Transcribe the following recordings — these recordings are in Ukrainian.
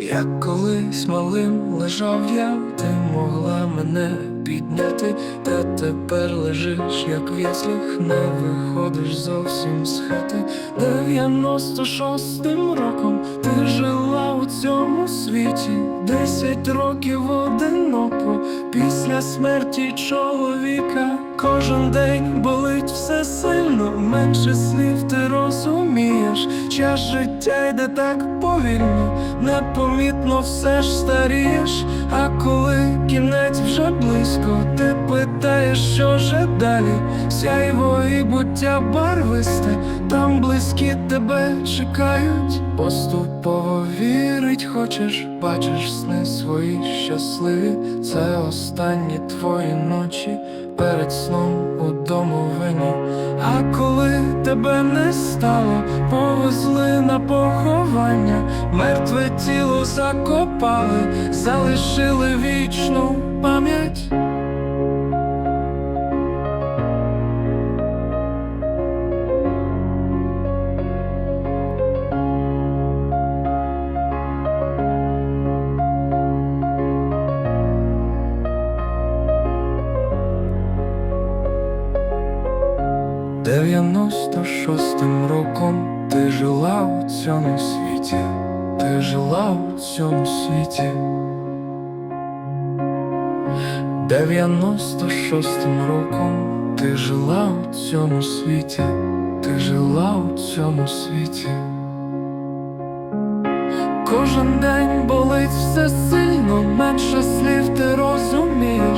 Як колись малим лежав я, ти могла мене підняти, та тепер лежиш, як в не виходиш зовсім з хати. Дев'яносто шостим роком ти жила у цьому світі, десять років одиноко після смерті чоловіка. Кожен день болить все сильно, менше слів ти розумієш. Час життя йде так повільно, непомітно все ж старієш. А коли кінець вже близько, ти питаєш, що же далі? Сяйво і буття барвисте, там близькі тебе чекають. Поступово вірить, хочеш, бачиш сни свої щасливі. Це останні твої ночі перед сном у домовині. А коли тебе не стало, повезли на поховання, мертве тіло закопали, залишили вічну пам'ять. Дев'яносто шостим роком ти жила у цьому світі, ти жила у цьому світі. Дев'яносто шостим роком ти жила у цьому світі, ти жила у цьому світі. Кожен день болить все сильно, менше слів ти розумієш.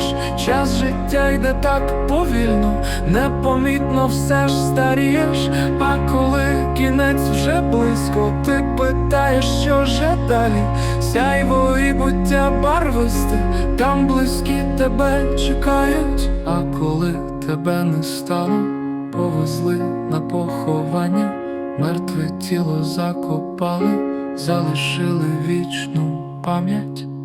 Час життя йде так повільно, непомітно все ж старієш. А коли кінець вже близько, ти питаєш, що же далі? Сяйво і буття барвисте, там близькі тебе чекають. А коли тебе не стало, повезли на поховання, мертве тіло закопали залишили вічну пам'ять.